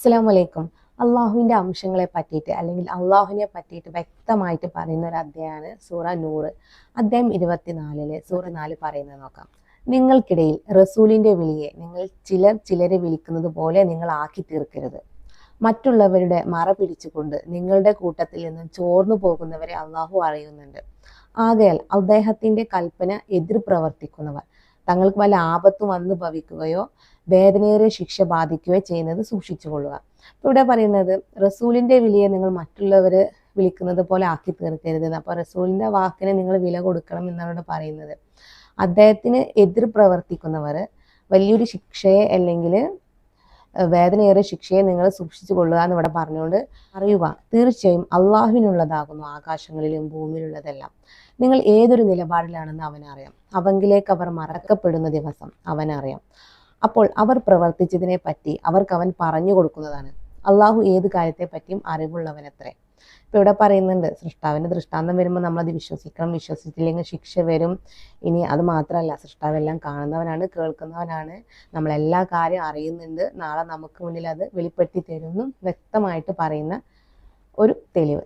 അസ്സാം വലൈക്കും അള്ളാഹുവിന്റെ അംശങ്ങളെ പറ്റിയിട്ട് അല്ലെങ്കിൽ അള്ളാഹുവിനെ പറ്റിയിട്ട് വ്യക്തമായിട്ട് പറയുന്ന ഒരു അധ്യായമാണ് സൂറ നൂറ്. അധ്യായം ഇരുപത്തിനാലിൽ സൂറ നാല് പറയുന്നത് നോക്കാം. നിങ്ങൾക്കിടയിൽ റസൂലിന്റെ വിളിയെ നിങ്ങൾ ചിലർ ചിലരെ വിളിക്കുന്നത് പോലെ നിങ്ങൾ ആക്കി തീർക്കരുത്. മറ്റുള്ളവരുടെ മറ പിടിച്ചുകൊണ്ട് നിങ്ങളുടെ കൂട്ടത്തിൽ നിന്നും ചോർന്നു പോകുന്നവരെ അള്ളാഹു അറിയുന്നുണ്ട്. ആകയാൽ അദ്ദേഹത്തിന്റെ കൽപ്പന എതിർ പ്രവർത്തിക്കുന്നവർ തങ്ങൾക്ക് വല്ല ആപത്ത് വന്നു ഭവിക്കുകയോ വേദനയേറിയ ശിക്ഷ ബാധിക്കുകയോ ചെയ്യുന്നത് സൂക്ഷിച്ചുകൊള്ളുക അപ്പോൾ ഇവിടെ പറയുന്നത് റസൂലിന്റെ വിലയെ നിങ്ങൾ മറ്റുള്ളവർ വിളിക്കുന്നത് പോലെ ആക്കി തീർക്കരുത് അപ്പൊ റസൂലിന്റെ വാക്കിന് നിങ്ങൾ വില കൊടുക്കണം എന്നാണ് ഇവിടെ പറയുന്നത്. അദ്ദേഹത്തിന് എതിർ പ്രവർത്തിക്കുന്നവർ വലിയൊരു ശിക്ഷയെ അല്ലെങ്കിൽ വേദനയേറിയ ശിക്ഷയെ നിങ്ങൾ സൂക്ഷിച്ചു കൊള്ളുക എന്ന് ഇവിടെ പറഞ്ഞുകൊണ്ട് അറിയുക തീർച്ചയായും അള്ളാഹുവിനുള്ളതാകുന്നു ആകാശങ്ങളിലും ഭൂമിയിലുള്ളതെല്ലാം. നിങ്ങൾ ഏതൊരു നിലപാടിലാണെന്ന് അവനറിയാം. അവങ്കിലേക്ക് അവർ മറക്കപ്പെടുന്ന ദിവസം അവനറിയാം. അപ്പോൾ അവർ പ്രവർത്തിച്ചതിനെ പറ്റി അവർക്ക് അവൻ പറഞ്ഞു കൊടുക്കുന്നതാണ്. അള്ളാഹു ഏത് കാര്യത്തെ പറ്റിയും അറിവുള്ളവനത്രേ. ഇപ്പൊ ഇവിടെ പറയുന്നുണ്ട് സൃഷ്ടാവിന്റെ ദൃഷ്ടാന്തം വരുമ്പോൾ നമ്മൾ നമ്മളത് വിശ്വസിക്കണം. വിശ്വസിച്ചില്ലെങ്കിൽ ശിക്ഷ വരും. ഇനി അത് മാത്രമല്ല സൃഷ്ടാവെല്ലാം കാണുന്നവനാണ് കേൾക്കുന്നവനാണ്. നമ്മളെല്ലാ കാര്യം അറിയുന്നുണ്ട്. നാളെ നമുക്ക് മുന്നിൽ അത് വെളിപ്പെടുത്തി തരുന്നു വ്യക്തമായിട്ട് പറയുന്ന ഒരു തെളിവ്.